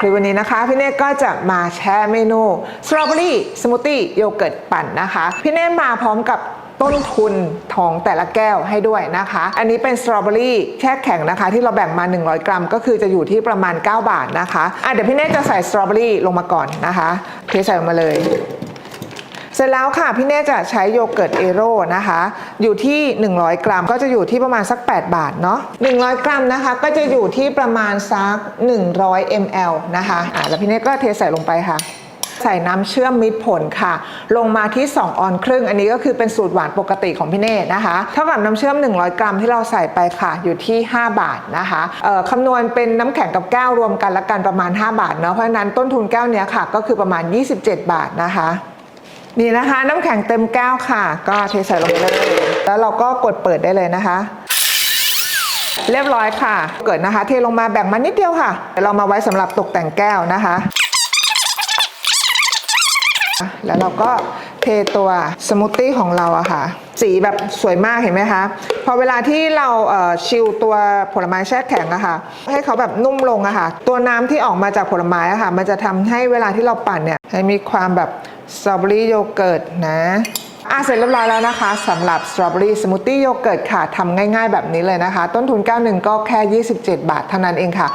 คลิปวันนี้นะคะพี่เน่ก็จะมาแชร์เมนูสตรอเบอรี่สมูทตี้โยเกิร์ตปั่นนะคะ พี่เน่มาพร้อมกับต้นทุนของแต่ละแก้วให้ด้วยนะคะ อันนี้เป็นสตรอเบอรี่แช่แข็งนะคะ ที่เราแบ่งมา 100 กรัม ก็คือจะอยู่ที่ประมาณ 9 บาทนะคะอะเดี๋ยวพี่เน่จะใส่สตรอเบอรี่ลงมาก่อนนะคะเทใส่ลงมาเลย เสร็จแล้วค่ะพี่เน่จะใช้โยเกิร์ตเอโร่นะคะ อยู่ที่ 100 กรัม ก็จะอยู่ที่ประมาณสัก 8 บาทเนาะ100 กรัมนะคะ ก็จะอยู่ที่ประมาณสัก 100 ml นะคะอะแล้วพี่เน่ก็เทใส่ลงไปค่ะใส่น้ำเชื่อมมิตรผลค่ะ ลงมาที่ 2 ออนครึ่ง อันนี้ก็คือเป็นสูตรหวานปกติของพี่เน่นะคะเท่ากับน้ำเชื่อม 100 กรัมที่เราใส่ไปค่ะ อยู่ที่ 5 บาทนะคะคำนวณเป็นน้ำแข็งกับแก้วรวมกันละกันประมาณ 5 บาทเนาะเพราะฉะนั้นต้นทุนแก้วเนี้ยค่ะ ก็คือประมาณ 27 บาทนะคะ นี่นะคะ น้ำแข็งเต็มแก้วค่ะ ก็เทใส่ลงไปเลย แล้วเราก็กดเปิดได้เลยนะคะ เรียบร้อยค่ะ เกิดนะคะ เทลงมาแบ่งมานิดเดียวค่ะเดี๋ยวเรามาไว้สำหรับตกแต่งแก้วนะคะ แล้วเราก็เทตัวสมูทตี้ของเราอะค่ะ สีแบบสวยมากเห็นไหมคะ พอเวลาที่เราเชิลตัวผลไม้แช่แข็งอะค่ะ ให้เขาแบบนุ่มลงอะค่ะ ตัวน้ำที่ออกมาจากผลไม้อะค่ะ มันจะทำให้เวลาที่เราปั่นเนี่ยให้มีความแบบ สตรอเบอรี่โยเกิร์ตนะอะเสร็จเรียบร้อยแล้วนะคะสำหรับสตรอเบอรี่สมูทตี้โยเกิร์ตค่ะทำง่ายๆแบบนี้เลยนะคะ ต้นทุนแก้วหนึ่งก็แค่ 27 บาทเท่านั้นเองค่ะ